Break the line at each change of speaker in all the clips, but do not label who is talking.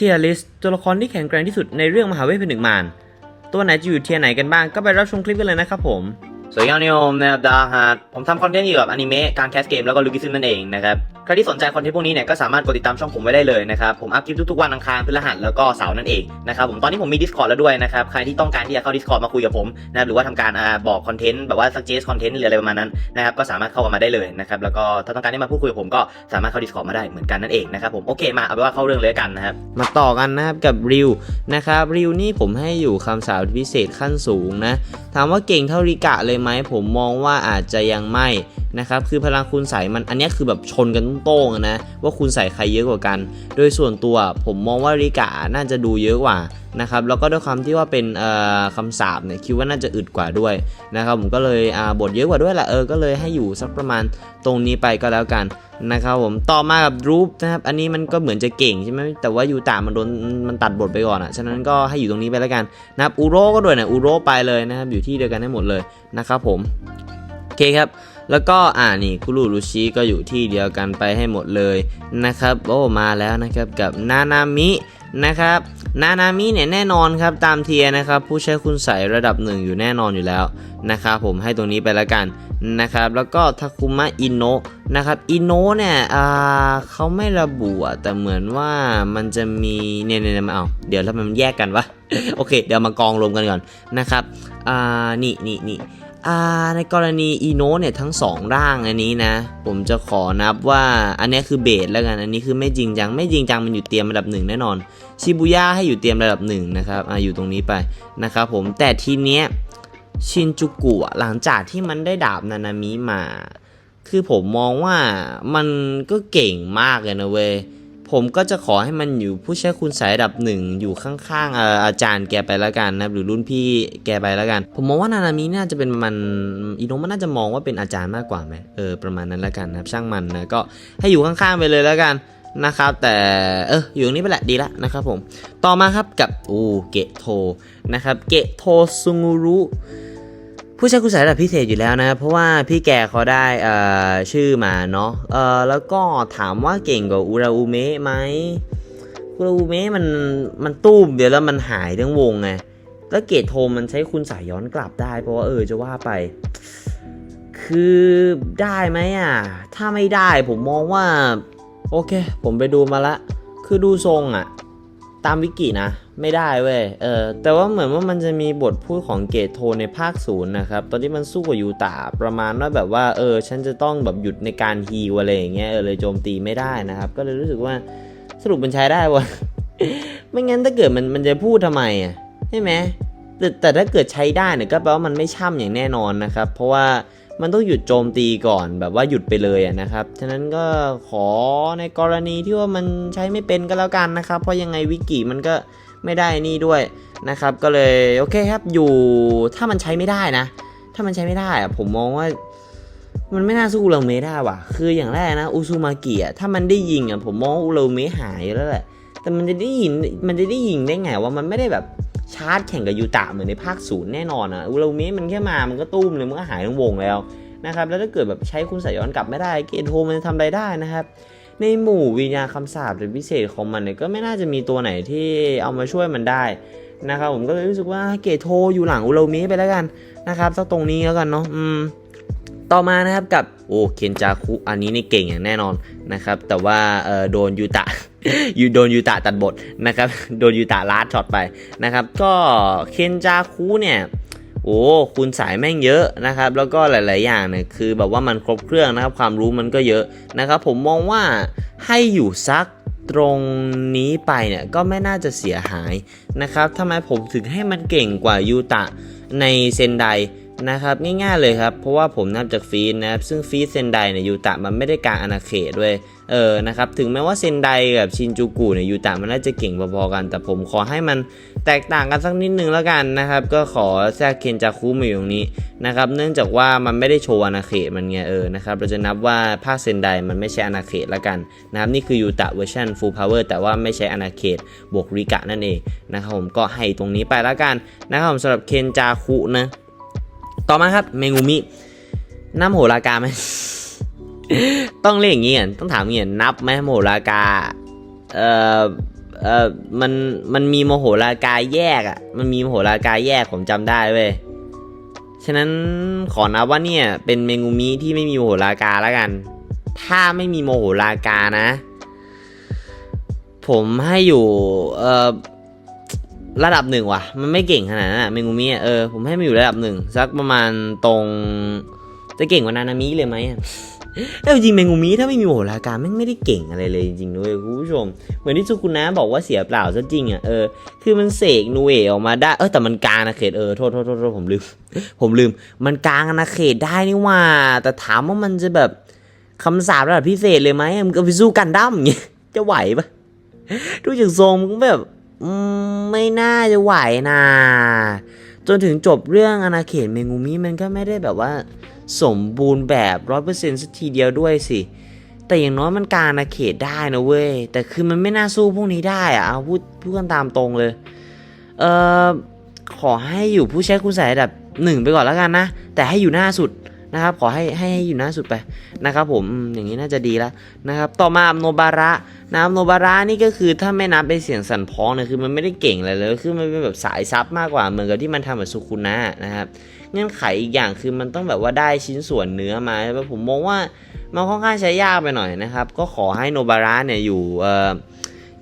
ทียลิสตัวละครที่แข็งแกร่งที่สุดในเรื่องมหาเวทผนึกมารตัวไหนจะอยู่เทียร์ไหนกันบ้างก็ไปรับชมคลิปกันเลยนะครับผม
สวัสดีครับนิโอมนะครับดาฮาร์ผมทำคอนเทนต์เกี่ยวกับอนิเมะการแคสเกมแล้วก็ลูกิซึมนั่นเองนะครับ ครที่สนใจคอนเทนต์พวกนี้เนี่ยก็สามารถกดติดตามช่องผมไว้ได้เลยนะครับ ผมอัพคลิปทุกๆวันอังคารพฤหัสแล้วก็เสาร์นั่นเองนะครับผมตอนนี้ผมมี Discord แล้วด้วยนะครับ ใครที่ต้องการที่จะเข้า Discord มาคุยกับผมนะครับหรือว่าทำการอบอกคอนเทนต์แบบว่า suggest คอนเทนต์หรืออะไรประมาณนั้นนะครับก็สามารถเข้ามาได้เลยนะครับแล้วก็ถ้าต้องการที่มาพูดคุยกับผมก็สามารถเข้า Discord มาได้เหมือนกันนั่นเองนะครับผมโอเคมาเอาเป็นว่าเข้าเรื่องเลยกันนะครับ
มาต่อกันนะครับกับริวนะครับริวนี่ผมให้อยู่คำสาปพิเศษขั้นสูงนะถามว่าเก่งเท่าริกะเลยไหมผมมองว่าอาจจะยังไม่ นะครับคือพลังคุณใส่มันอันนี้คือแบบชนกันโต้งๆนะว่าคุณใส่ใครเยอะกว่ากัน โดยส่วนตัวผมมองว่าริกะน่าจะดูเยอะกว่านะครับแล้วก็ด้วยความที่ว่าเป็นคำสาปเนี่ยคิดว่าน่าจะอึดกว่าด้วยนะครับผมก็เลยบทเยอะกว่าด้วยแหละเออก็เลยให้อยู่สักประมาณตรงนี้ไปก็แล้วกันนะครับผมต่อมากับรูปนะครับอันนี้มันก็เหมือนจะเก่งใช่ไหมแต่ว่ายูตามันโดนมันตัดบทไปก่อนอะ่ะฉะนั้นก็ให้อยู่ตรงนี้ไปแล้วกันนะครับอูโรก็ด้วยนะอูโรไปเลยนะครับอยู่ที่เดียวกันให้หมดเลยนะครับผมโอเคครับ แล้วก็อ่านี่คุรุรุชิก็อยู่ที่เดียวกันไปให้หมดเลยนะครับโอ้มาแล้วนะครับกับนานามินะครับนานามิเนี่ยแน่นอนครับตามเทียนะครับผู้ใช้คุณใสระดับหนึ่งอยู่แน่นอนอยู่แล้วนะครับผมให้ตรงนี้ไปแล้วกันนะครับแล้วก็ทาคุมะอินโนะนะครับอินโนะเนี่ยอ่าเขาไม่ระบุแต่เหมือนว่ามันจะมีเนี่ยเนี่ยมาเอาเดี๋ยวแล้วมันแยกกันวะโอเค เดี๋ยวมากองรวมกันก่อนนะครับอ่านี่นี่นี่ ในกรณีอีโนเนี่ยทั้งสองร่างอันนี้นะ ผมจะขอนับว่าอันนี้คือเบสแล้วกัน อันนี้คือไม่จริงจัง ไม่จริงจังมันอยู่เตรียมระดับหนึ่งแน่นอนชิบุย่าให้อยู่เตรียมระดับหนึ่งนะครับออยู่ตรงนี้ไปนะครับผมแต่ทีเนี้ยชินจูกุหลังจากที่มันได้ดาบนานามิมา คือผมมองว่ามันก็เก่งมากเลยนะเว้ย ผมก็จะขอให้มันอยู่ผู้ใช้คุณสายดับหนึ่งอยู่ข้างๆอออาจารย์แกไปแล้วกันนะครับหรือรุ่นพี่แกไปแล้วกัน ผมมองว่านานามิน่าจะเป็นมันอีโนมันน่าจะมองว่าเป็นอาจารย์มากกว่าไหมเออประมาณนั้นแล้วกันนะครับช่างมันนะก็ให้อยู่ข้างๆไปเลยแล้วกันนะครับแต่เอออยู่ตรงนี้ไปแหละดีละนะครับผมต่อมาครับกับโอเกะโทนะครับเกะโทซุงูรุ ผู้ใช้คุณสายระดับพิเศษอยู่แล้วนะครับเพราะว่าพี่แกเขาได้ชื่อมาเนาะแล้วก็ถามว่าเก่งกว่าอุราอุเมะไหมอุราอุเมะมันมันตู้มเดียวแล้วมันหายทั้งวงไงแล้วเกตโทมันใช้คุณสายย้อนกลับได้ เพราะว่าเออจะว่าไป คือได้ไหมอะ ถ้าไม่ได้ผมมองว่า โอเค ผมไปดูมาละ คือดูทรงอะ ตามวิกินะ ไม่ได้เว้ยเออแต่ว่าเหมือนว่ามันจะมีบทพูดของเกตโทในภาคศูนย์นะครับตอนที่มันสู้กับยูตาประมาณว่าแบบว่าเออฉันจะต้องแบบหยุดในการฮีวอะไรอย่างเงี้ยเออเลยโจมตีไม่ได้นะครับ ก็เลยรู้สึกว่าสรุปมันใช้ได้วะไม่งั้นถ้าเกิดมันมันจะพูดทำไมอะใช่ไหมแต่แต่ถ้าเกิดใช้ได้เนี่ยก็แปลว่ามันไม่ช่ำอย่างแน่นอนนะครับ เพราะว่า มันต้องหยุดโจมตีก่อนแบบว่าหยุดไปเลยนะครับ ฉะนั้นก็ขอในกรณีที่ว่ามันใช้ไม่เป็นก็แล้วกันนะครับ เพราะยังไงวิกิมันก็ไม่ได้นี่ด้วยนะครับ ก็เลยโอเคครับอยู่ถ้ามันใช้ไม่ได้นะ ถ้ามันใช้ไม่ได้อะผมมองว่ามันไม่น่าสู้อุราเมได้ว่ะ คืออย่างแรกนะอุซูมากิอะถ้ามันได้ยิงอะผมมองอุราเมหายแล้วแหละ แต่มันจะได้ยินมันจะได้ยิงได้ไงว่ามันไม่ได้แบบ ชาร์จแข่งกับยูตะเหมือนในภาคศูนย์แน่นอนอะอุราเมมันแค่มา มันก็ตุ้มเลยมันก็หายทั้งวงแล้วนะครับ แล้วถ้าเกิดแบบใช้คุณสายย้อนกลับไม่ได้ เกตโฮมันจะทำอะไรได้นะครับ ในหมู่วิญญาณคำสาปหรือพิเศษของมันเนี่ยก็ไม่น่าจะมีตัวไหนที่เอามาช่วยมันได้นะครับผมก็เลยรู้สึกว่าเกตโทอยู่หลังอุรามะไปแล้วกันนะครับสักตรงนี้แล้วกันเนาะอืมต่อมานะครับกับโอเคนจาคุอันนี้นี่เก่งอย่างแน่นอนนะครับแต่ว่าเออโดนยูตะ ยูโดนยูตะตัดบทนะครับ โดนยูตะลาดช็อตไปนะครับ ก็เคนจาคุเนี่ยโอ้คุณสายแม่งเยอะนะครับ แล้วก็หลาย ๆ อย่างเนี่ยคือแบบว่ามันครบเครื่องนะครับ ความรู้มันก็เยอะนะครับ ผมมองว่าให้อยู่ซักตรงนี้ไปเนี่ยก็ไม่น่าจะเสียหายนะครับทำไมผมถึงให้มันเก่งกว่ายูตะในเซนได นะครับง่ายๆเลยครับ เพราะว่าผมนับจากฟีดนะครับซึ่งฟีดเซนไดเนี่ยยูตะมันไม่ได้กลางอาณาเขตด้วยเออนะครับถึงแม้ว่าเซนไดกับชินจูกุเนี่ยยูตะมันน่าจะเก่งพอๆกัน แต่ผมขอให้มันแตกต่างกันสักนิดนึงแล้วกันนะครับก็ขอแทรกเคนจาคุมาอยู่ตรงนี้นะครับเนื่องจากว่ามันไม่ได้โชว์อาณาเขตมันไงเออนะครับเราจะนับว่าภาคเซนไดมันไม่ใช่อาณาเขตแล้วกันนะครับนี่คือยูตะเวอร์ชันฟูลพาวเวอร์แต่ว่าไม่ใช่อาณาเขตบวกริกะนั่นเองนะครับผมก็ให้ตรงนี้ไปแล้วกันนะครับผมสำหรับเคนจาคุนะ ต่อมาครับเมงูมิน้ำโหรากาไหม ต้องเรียกอย่างนี้ก่อนต้องถามอย่างนี้ก่อนนับไหมโหรากา เอ่อ เออมัน มันมีโมโหลากาแยกอะ่ะ มันมีโมโหลากาแยกผมจำได้เว้ย ฉะนั้นขอนับว่าเนี่ย เป็นเมงูมิที่ไม่มีโมโหลากาแล้วกัน ถ้าไม่มีโมโหลากานะ ผมให้อยู่ เอ่อ ระดับหนึ่งว่ะ มันไม่เก่งขนาดนั้นอะเมงูมิอะเออผมให้มันอยู่ระดับหนึ่งสักประมาณตรง จะเก่งกว่านานามิเลยไหมอะเออจริงเมงูมิถ้าไม่มีโหลากาแม่งไม่ได้เก่งอะไรเลยจริงๆด้วยคุณผู้ชม เหมือนที่สุคุณนะบอกว่าเสียเปล่าซะจริงอะเออคือมันเสกนูเอออกมาได้เออแต่มันกลางอาณาเขตเออโทษโทษโทษผมลืม ผมลืม มันกลางอาณาเขตได้นี่ว่า แต่ถามว่ามันจะแบบคำสาประดับพิเศษเลยไหมมันก็ไปสู้กันดั้มอย่างเงี้ยจะไหวปะดูจากทรงมันก็แบบ ไม่น่าจะไหวนะจนถึงจบเรื่องอาณาเขตเมงูมิมันก็ไม่ได้แบบว่า สมบูรณ์แบบร้อยเปอร์เซ็นต์สักทีเดียวด้วยสิ แต่อย่างน้อยมันการอาณาเขตได้นะเว้ย แต่คือมันไม่น่าสู้พวกนี้ได้อะเอาพูดพูดกันตามตรงเลย เอ่อ ขอให้อยู่ผู้ใช้คุณใส่ระดับหนึ่งไปก่อนแล้วกันนะ แต่ให้อยู่หน้าสุด นะครับขอให้ให้อยู่หน้าสุดไปนะครับผมอย่างนี้น่าจะดีแล้วนะครับต่อมาโนบาระนะครับโนบาระนี่ก็คือถ้าไม่นับเป็นเสียงสั่นพ้องเนี่ยคือมันไม่ได้เก่งอะไรเลยคือมันเป็นแบบสายซับมากกว่าเหมือนกับที่มันทำกับสุคุนะนะครับเงื่อนไขอีกอย่างคือมันต้องแบบว่าได้ชิ้นส่วนเนื้อมาใช่ผมมองว่ามันค่อนข้างใช้ยากไปหน่อยนะครับ ก็ขอให้โนบาระเนี่ยอยู่เอ่อ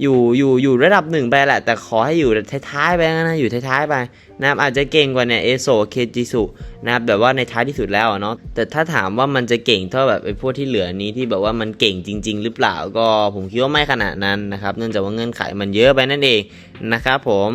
อยู่อยู่อยู่ระดับหนึ่งไปแหละ แต่ขอให้อยู่ท้ายๆไปนะอยู่ท้ายๆไปนะครับอาจจะเก่งกว่าเนี่ยเอโซเคจิสุนะครับแบบว่าในท้ายที่สุดแล้วเนาะแต่ถ้าถามว่ามันจะเก่งเท่าแบบไอ้พวกที่เหลือนี้ที่แบบว่ามันเก่งจริง ๆ หรือเปล่าก็ผมคิดว่าไม่ขนาดนั้นนะครับเนื่องจากว่าเงื่อนไขมันเยอะไปนั่นเองนะครับผม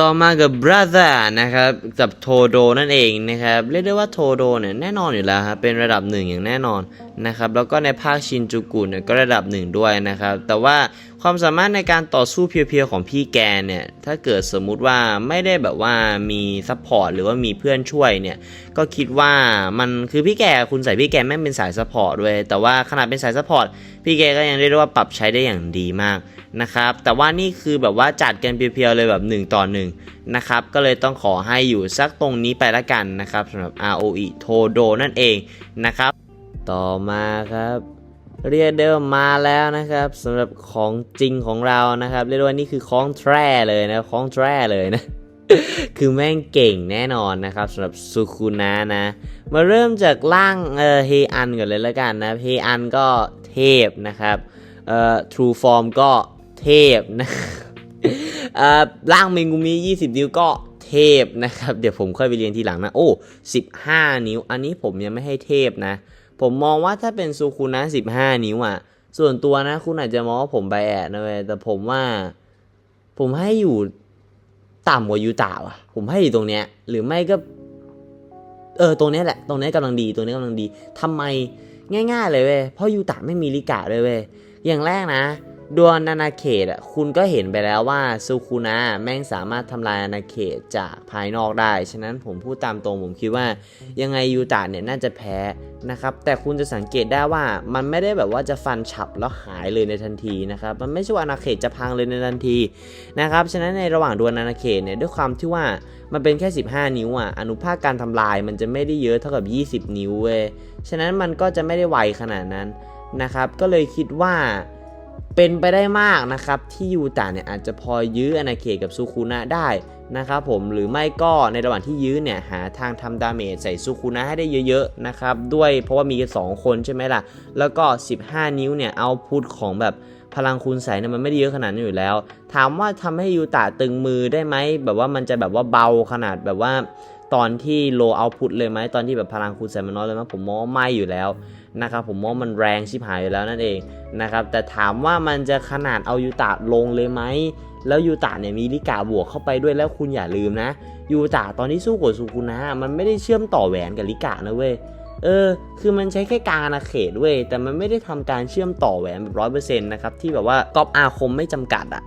ต่อมากับ brother นะครับกับโทโดนั่นเองนะครับเรียกได้ว่าโทโดเนี่ยแน่นอนอยู่แล้วครับเป็นระดับหนึ่งอย่างแน่นอน นะครับแล้วก็ในภาคชินจูกุเนี่ยก็ระดับหนึ่งด้วยนะครับแต่ว่าความสามารถในการต่อสู้เพียวๆของพี่แกเนี่ยถ้าเกิดสมมุติว่าไม่ได้แบบว่ามีซัพพอร์ตหรือว่ามีเพื่อนช่วยเนี่ยก็คิดว่ามันคือพี่แกคุณใส่พี่แกแม่งเป็นสายซัพพอร์ตด้วยแต่ว่าขนาดเป็นสายซัพพอร์ตพี่แกก็ยังเรียกได้ว่าปรับใช้ได้อย่างดีมากนะครับแต่ว่านี่คือแบบว่าจัดกันเพียวๆเลยแบบ 1 ต่อ1นะครับก็เลยต้องขอให้อยู่สักตรงนี้ไปละกันนะครับสำหรับ ROE Todo นั่นเองนะครับ ต่อมาครับเรียกได้ว่ามาแล้วนะครับสำหรับของจริงของเรานะครับเรียกว่านี่คือของแท้เลยนะของแท้เลยนะ คือแม่งเก่งแน่นอนนะครับสำหรับซูคุนะนะ มาเริ่มจากร่างเออเฮอันก่อนเลยละกันนะเฮอันก็เทพนะครับเอ่อ True Form ก็เทพนะเอ่อร่างเมงุมิ20 นิ้วก็เทพนะครับ เดี๋ยวผมค่อยไปเรียนทีหลังนะ โอ้ 15 นิ้ว อันนี้ผมยังไม่ให้เทพนะ ผมมองว่าถ้าเป็นซูคุนะ15 นิ้วอะ ส่วนตัวนะคุณอาจจะมองว่าผมไบแอดนะเว้ยแต่ผมว่า ผมให้อยู่ต่ำกว่ายูตาว่ะ ผมให้อยู่ตรงเนี้ย หรือไม่ก็ เออตรงเนี้ยแหละ ตรงเนี้ยกำลังดี ตรงเนี้ยกำลังดีทำไมง่าย ๆ เลยเว้ยเพราะยูตาไม่มีลิกะเลยเว้ยอย่างแรกนะ ดวงนานาเขตอะคุณก็เห็นไปแล้วว่าซูคุนะแม่งสามารถทำลายอาณาเขตจากภายนอกได้ ฉะนั้นผมพูดตามตรงผมคิดว่า ยังไงยูตะเนี่ยน่าจะแพ้นะครับ แต่คุณจะสังเกตได้ว่ามันไม่ได้แบบว่าจะฟันฉับแล้วหายเลยในทันทีนะครับ มันไม่ใช่ว่าอาณาเขตจะพังเลยในทันทีนะครับ ฉะนั้นในระหว่างดวลอาณาเขตเนี่ยด้วยความที่ว่ามันเป็นแค่ 15 นิ้วอะ อนุภาคการทำลายมันจะไม่ได้เยอะเท่ากับ 20 นิ้วเว้ย ฉะนั้นมันก็จะไม่ได้ไวขนาดนั้นนะครับ ก็เลยคิดว่า เป็นไปได้มากนะครับ ที่ยูตะเนี่ยอาจจะพอยื้ออาณาเขตกับซูคุนะได้นะครับผมหรือไม่ก็ในระหว่างที่ยื้อเนี่ยหาทางทำดาเมจใส่ซูคุนะให้ได้เยอะๆนะครับด้วยเพราะว่ามีกันสองคนใช่ไหมล่ะ แล้วก็ 15 นิ้วเนี่ยเอาพุทของแบบพลังคูณใส่เนี่ยมันไม่ได้เยอะขนาดนั้นอยู่แล้ว ถามว่าทำให้ยูตะตึงมือได้ไหมแบบว่ามันจะแบบว่าเบาขนาดแบบว่าตอนที่โลเอาพุทเลยไหมตอนที่แบบพลังคูณใส่มันน้อยเลยไหมผมมองว่าไม่อยู่แล้ว นะครับผมมองว่ามันแรงชิบหายอยู่แล้วนั่นเองนะครับแต่ถามว่ามันจะขนาดเอายูตะลงเลยไหมแล้วยูตะเนี่ยมีลิกาบวกเข้าไปด้วยแล้วคุณอย่าลืมนะยูตะตอนที่สู้กับซูคุนะมันไม่ได้เชื่อมต่อแหวนกับลิกานะเว้ยเออ คือมันใช้แค่กางอาณาเขตเว้ย แต่มันไม่ได้ทำการเชื่อมต่อแหวนแบบร้อยเปอร์เซ็นต์นะครับ ที่แบบว่าก๊อปอาคมไม่จำกัดอะ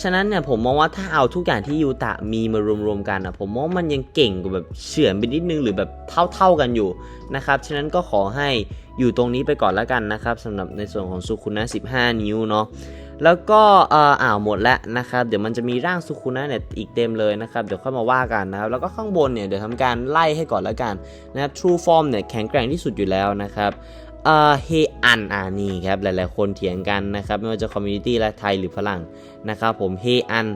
ฉะนั้นเนี่ยผมมองว่าถ้าเอาทุกอย่างที่ยูตะมีมารวมๆกันอะผมมองมันยังเก่งกว่าแบบเฉือนไปนิดนึงหรือแบบเท่าๆกันอยู่นะครับฉะนั้นก็ขอให้อยู่ตรงนี้ไปก่อนแล้วกันนะครับสำหรับในส่วนของสุคุนะ15 นิ้วเนาะแล้วก็เอ่ออ่าวหมดแล้วนะครับเดี๋ยวมันจะมีร่างสุคุนะเนี่ยอีกเต็มเลยนะครับเดี๋ยวค่อยมาว่ากันนะครับแล้วก็ข้างบนเนี่ยเดี๋ยวทำการไล่ให้ก่อนแล้วกันนะครับ True Form เนี่ยแข็งแกร่งที่สุดอยู่แล้วนะครับ เอ่อเฮอันอ่านี่ครับหลายๆ คนเถียงกันนะครับไม่ว่าจะคอมมูนิตี้และไทยหรือฝรั่งนะครับผมเฮอัน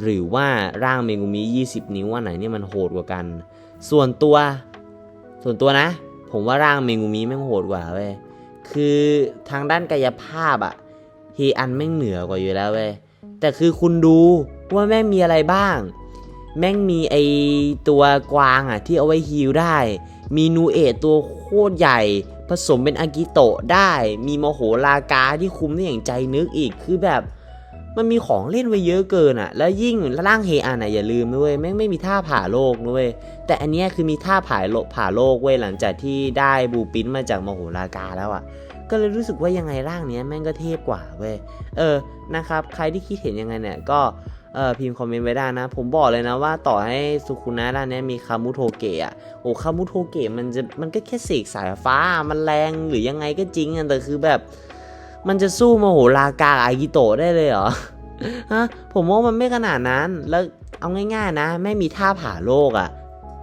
หรือว่าร่างเมงุมิ 20 นิ้วว่าไหนเนี่ยมันโหดกว่ากัน ส่วนตัว ส่วนตัวนะ ผมว่าร่างเมงุมิแม่งโหดกว่าเว้ยคือทางด้านกายภาพอะเฮอันแม่งเหนือกว่าอยู่แล้วเว้ยแต่คือคุณดูว่าแม่งมีอะไรบ้าง แม่งมีไอตัวกวางอะที่เอาไว้ฮีลได้ มีนูเอะตัวโคตรใหญ่ ผสมเป็นอากิโตะได้ มีโมโหลากาที่คุมได้อย่างใจนึกอีกคือแบบ มันมีของเล่นไว้เยอะเกินอะแล้วยิ่งร่างเฮอันอะอย่าลืมด้วยแม่งไม่มีท่าผ่าโลกด้วยแต่อันเนี้ยคือมีท่าผ่าโลกผ่าโลกเว้ยหลังจากที่ได้บูปินมาจากโมโหลากาแล้วอะก็เลยรู้สึกว่ายังไงร่างเนี้ยแม่งก็เทพกว่าเว้ยเออนะครับ ใครที่คิดเห็นยังไงเนี่ยก็ เออพิมพ์คอมเมนต์ไว้ได้นะ ผมบอกเลยนะว่าต่อให้สุคุนะด้านนี้มีคามุโทเกะอะโอ้คามุโทเกะมันจะมันก็แค่เสกสายฟ้ามันแรงหรือยังไงก็จริงแต่คือแบบ มันจะสู้โมโหลากาอากิโตะได้เลยเหรอฮะผมว่ามันไม่ขนาดนั้นแล้วเอาง่าย ๆ นะ ไม่มีท่าผ่าโลกอะ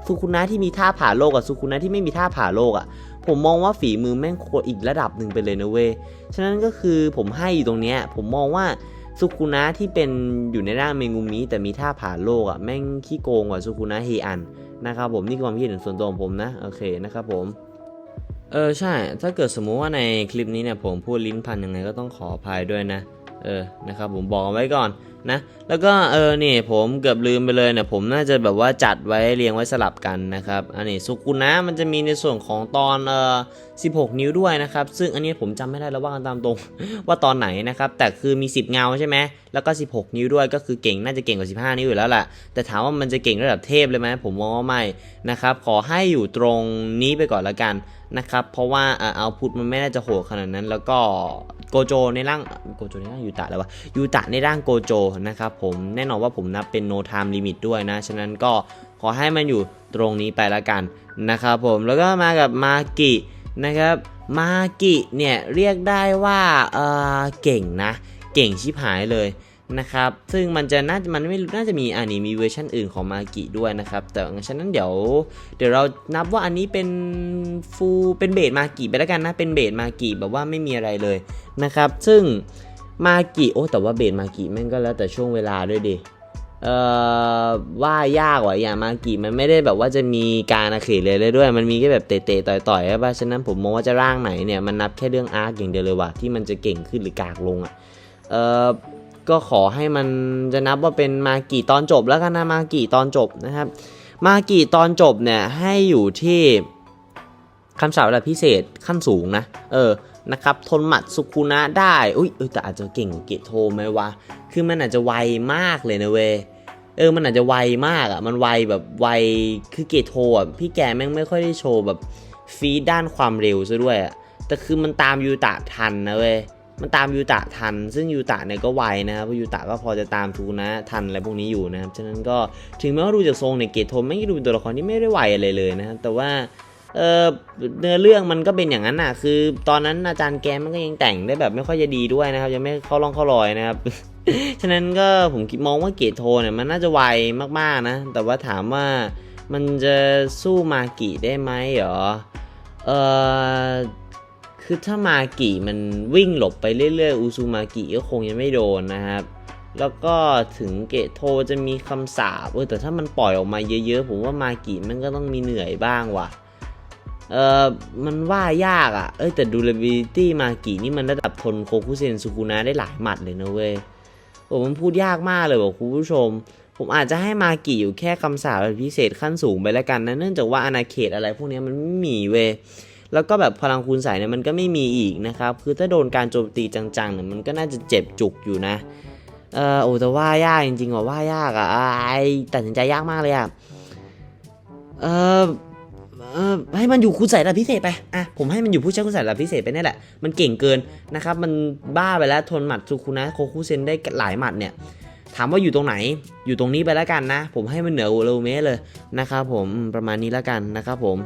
สุคุนะที่มีท่าผ่าโลกกับสุคุนะที่ไม่มีท่าผ่าโลกอะผมมองว่าฝีมือแม่งโคตรอีกระดับหนึ่งไปเลยนะเว้ยฉะนั้นก็คือผมให้อยู่ตรงเนี้ยผมมองว่า สุคุนะที่เป็นอยู่ในร่างเมงุมิแต่มีท่าผ่านโลกอะ่ะแม่งขี้โกงกว่าสุคุนะเฮอันนะครับผมนี่คือความคิดเห็นส่วนตัวของผมนะโอเคนะครับผมเออใช่ ถ้าเกิดสมมุติว่าในคลิปนี้เนี่ยผมพูดลิ้นพันยังไงก็ต้องขออภัยด้วยนะ เออนะครับผมบอกไว้ก่อน นะแล้วก็เออนี่ผมเกือบลืมไปเลยเนี่ยผมน่าจะแบบว่าจัดไว้เรียงไว้สลับกันนะครับอันนี้สุกุนะมันจะมีในส่วนของตอนเออ16 นิ้วด้วยนะครับซึ่งอันนี้ผมจำไม่ได้แล้วว่ากันตามตรงว่าตอนไหนนะครับแต่คือมี 10 เงาใช่ไหมแล้วก็ 16 นิ้วด้วยก็คือเก่งน่าจะเก่งกว่า 15 นิ้วอยู่แล้วแหละแต่ถามว่ามันจะเก่งระดับเทพเลยไหมผมมองว่าไม่นะครับขอให้อยู่ตรงนี้ไปก่อนละกัน นะครับเพราะว่าเอาพุทมันไม่น่าจะโหดขนาดนั้น แล้วก็โกโจในร่างโกโจในร่างยูตะแล้ววะยูตะในร่างโกโจนะครับผมแน่นอนว่าผมนับเป็น no time limit ด้วยนะ ฉะนั้นก็ขอให้มันอยู่ตรงนี้ไปละกันนะครับผมแล้วก็มากับมากินะครับมากิเนี่ยเรียกได้ว่าเออเก่งนะ เก่งชิบหายเลย นะครับ ซึ่งมันจะน่าจะมันไม่น่าจะมีอันนี้มีเวอร์ชันอื่นของมากิด้วยนะครับ แต่ฉะนั้นเดี๋ยว เดี๋ยวเรานับว่าอันนี้เป็นฟูเป็นเบสมากิไปแล้วกันนะ เป็นเบสมากิแบบว่าไม่มีอะไรเลยนะครับ ซึ่งมากิโอ้แต่ว่าเบสมากิแม่งก็แล้วแต่ช่วงเวลาด้วยดิเอ่อว่ายากว่ะอย่างมากิมันไม่ได้แบบว่าจะมีการอาเขตเลยเลยด้วย มันมีแค่แบบเตะๆต่อยๆใช่ป่ะฉะนั้นผมมองว่าจะร่างไหนเนี่ยมันนับแค่เรื่องอาร์คอย่างเดียวเลยว่ะที่มันจะเก่งขึ้นหรือกากลงอะเอ่อ ก็ขอให้มันจะนับว่าเป็นมากิตอนจบแล้วกันนะมากิตอนจบนะครับ มากิตอนจบเนี่ยให้อยู่ที่คำศัพท์ระดับพิเศษขั้นสูงนะ เออนะครับทนหมัดสุคุนะได้อุ้ยแต่อาจจะเก่งกว่าเกตโทไหมวะคือมันอาจจะไวมากเลยนะเวยเออมันอาจจะไวมากอะ่ะมันไวแบบไวคือเกตโทอะพี่แกแม่งไม่ค่อยได้โชว์แบบฟีดด้านความเร็วซะด้วยอะ่ะแต่คือมันตามยูตะทันนะเว้ย มันตามยูตะทัน ซึ่งยูตะเนี่ยก็ไวนะครับเพราะยูตะก็พอจะตามทูนะทันอะไรพวกนี้อยู่นะครับ ฉะนั้นก็ถึงแม้ว่าดูจากทรงเนี่ยเกตโทไม่ได้ดูเป็นตัวละครที่ไม่ได้ไวอะไรเลยนะครับ แต่ว่าเออเนื้อเรื่องมันก็เป็นอย่างนั้นน่ะ คือ ตอนนั้นอาจารย์แกมันก็ยังแต่งได้แบบไม่ค่อยจะดีด้วยนะครับ ยังไม่เข้าร่องเข้ารอยนะครับ ฉะนั้นก็ผมคิดมองว่าเกตโทเนี่ยมันน่าจะไวมากๆนะ แต่ว่าถามว่ามันจะสู้มากิได้ไหมเหรอ เออ คือถ้ามากิมันวิ่งหลบไปเรื่อยๆ อูซูมากิก็คงยังไม่โดนนะครับ แล้วก็ถึงเกโทจะมีคำสาปเออแต่ถ้ามันปล่อยออกมาเยอะๆ ผมว่ามากิมันก็ต้องมีเหนื่อยบ้างว่ะ เออมันว่ายากอะ่ะ เอ้ยแต่ durability มากินี่มันระดับทนโคคุเซนสุกุนะได้หลายหมัดเลยนะเว้ยโอ้มันพูดยากมากเลยบอกคุณผู้ชม ผมอาจจะให้มากิอยู่แค่คำสาปแบพิเศษขั้นสูงไปแล้วกันนะเนื่องจากว่าอาณาเขตอะไรพวกนี้มันไม่มีเว้ย แล้วก็แบบพลังคูณใส่เนี่ยมันก็ไม่มีอีกนะครับ คือถ้าโดนการโจมตีจังๆเนี่ยมันก็น่าจะเจ็บจุกอยู่นะ เออโอ้แต่ว่ายากจริงๆว่ะว่ายากอะ่ะไอตัดสินใจยากมากเลยอะ่ะ เออเออให้มันอยู่คุณใส่ระดับพิเศษไป อะ ผมให้มันอยู่ผู้ใช้คุณใส่ระดับพิเศษไปนี่แหละ มันเก่งเกินนะครับ มันบ้าไปแล้วทนหมัดซูคุนะโคคุเซนได้หลายหมัดเนี่ย ถามว่าอยู่ตรงไหน อยู่ตรงนี้ไปแล้วกันนะ ผมให้มันเหนือโอโรเมะเลยนะครับผม ประมาณนี้แล้วกันนะครับผม